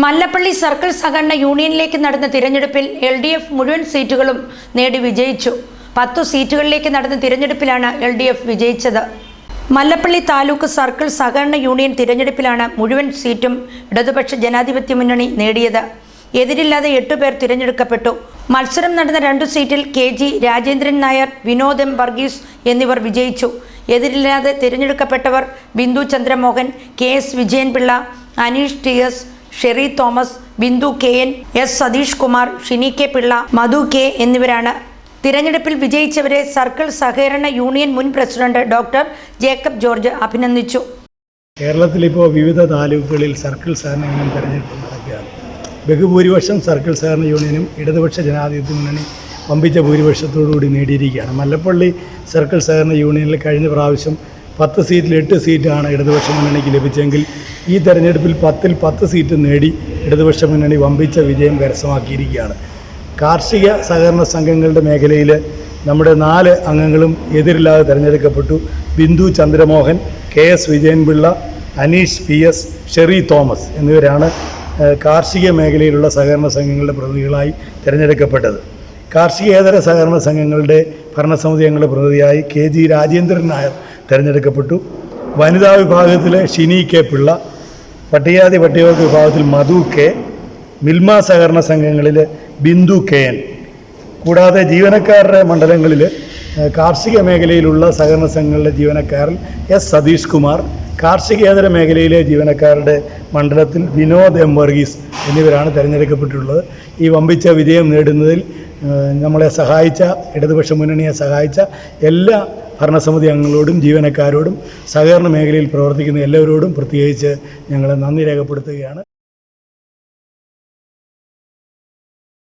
Mallappally circle സഹകരണ യൂണിയനിലേക്ക് നടന്ന തിരഞ്ഞെടുപ്പിൽ എൽ ഡി എഫ് മുഴുവൻ സീറ്റുകളും നേടി വിജയിച്ചു. പത്തു സീറ്റുകളിലേക്ക് നടന്ന തിരഞ്ഞെടുപ്പിലാണ് എൽ ഡി എഫ് വിജയിച്ചത്. മല്ലപ്പള്ളി താലൂക്ക് സർക്കിൾ സഹകരണ യൂണിയൻ തിരഞ്ഞെടുപ്പിലാണ് മുഴുവൻ സീറ്റും ഇടതുപക്ഷ ജനാധിപത്യ മുന്നണി നേടിയത്. എതിരില്ലാതെ എട്ടുപേർ തിരഞ്ഞെടുക്കപ്പെട്ടു. മത്സരം നടന്ന രണ്ടു സീറ്റിൽ K G Rajendran Nair Vinod M Varghese എന്നിവർ വിജയിച്ചു. എതിരില്ലാതെ തിരഞ്ഞെടുക്കപ്പെട്ടവർ Bindu Chandramohan K S Vijayan Pillai Aneesh T S Sheri Thomas Bindu K N S Satheesh Kumar Shini K Pillai Madhu K എന്നിവരാണ്. തിരഞ്ഞെടുപ്പിൽ വിജയിച്ചവരെ സർക്കിൾ സഹകരണ യൂണിയൻ മുൻ president doctor Jacob George അഭിനന്ദിച്ചു. കേരളത്തിൽ ഇപ്പോൾ വിവിധ താലൂക്കുകളിൽ സർക്കിൾ സഹകരണ യൂണിയൻ തെരഞ്ഞെടുപ്പ് നടക്കുകയാണ്. ബഹുഭൂരിപക്ഷം സർക്കിൾ സഹകരണ യൂണിയനും ഇടതുപക്ഷ ജനാധിപത്യ മുന്നണി വമ്പിച്ച ഭൂരിപക്ഷത്തോടുകൂടി നേടിയിരിക്കുകയാണ്. മല്ലപ്പള്ളി സർക്കിൾ സഹകരണ യൂണിയനിൽ കഴിഞ്ഞ പ്രാവശ്യം പത്ത് സീറ്റിൽ എട്ട് സീറ്റാണ് ഇടതുപക്ഷ മുന്നണിക്ക് ലഭിച്ചെങ്കിൽ ഈ തെരഞ്ഞെടുപ്പിൽ പത്തിൽ പത്ത് സീറ്റ് നേടി ഇടതുപക്ഷ മുന്നണി വമ്പിച്ച വിജയം കരസ്ഥമാക്കിയിരിക്കുകയാണ്. കാർഷിക സഹകരണ സംഘങ്ങളുടെ മേഖലയിൽ നമ്മുടെ നാല് അംഗങ്ങളും എതിരില്ലാതെ തിരഞ്ഞെടുക്കപ്പെട്ടു. Bindu Chandramohan K S Vijayan Pillai Aneesh P S Sheri Thomas എന്നിവരാണ് കാർഷിക മേഖലയിലുള്ള സഹകരണ സംഘങ്ങളുടെ പ്രതിനിധികളായി തിരഞ്ഞെടുക്കപ്പെട്ടത്. കാർഷികേതര സഹകരണ സംഘങ്ങളുടെ ഭരണസമിതി അംഗങ്ങളുടെ പ്രതിനിധിയായി കെ ജി രാജേന്ദ്രൻ നായർ തിരഞ്ഞെടുക്കപ്പെട്ടു. വനിതാ വിഭാഗത്തിലെ ഷിനി കെ പിള്ള പട്ടികാതി പട്ടികവർഗ വിഭാഗത്തിൽ മധു കെ മിൽമ സഹകരണ സംഘങ്ങളിൽ ബിന്ദു കെ എൻ. കൂടാതെ ജീവനക്കാരുടെ മണ്ഡലങ്ങളിൽ കാർഷിക മേഖലയിലുള്ള സഹകരണ സംഘങ്ങളിലെ ജീവനക്കാരിൽ എസ് സതീഷ് കുമാർ കാർഷികേതര മേഖലയിലെ ജീവനക്കാരുടെ മണ്ഡലത്തിൽ വിനോദ് എം വർഗീസ് എന്നിവരാണ് തിരഞ്ഞെടുക്കപ്പെട്ടിട്ടുള്ളത്. ഈ വമ്പിച്ച വിജയം നേടുന്നതിൽ നമ്മളെ സഹായിച്ച ഇടതുപക്ഷ മുന്നണിയെ സഹായിച്ച എല്ലാ ഭരണസമിതി അംഗങ്ങളോടും ജീവനക്കാരോടും സഹകരണ മേഖലയിൽ പ്രവർത്തിക്കുന്ന എല്ലാവരോടും പ്രത്യേകിച്ച് ഞങ്ങൾ നന്ദി രേഖപ്പെടുത്തുകയാണ്.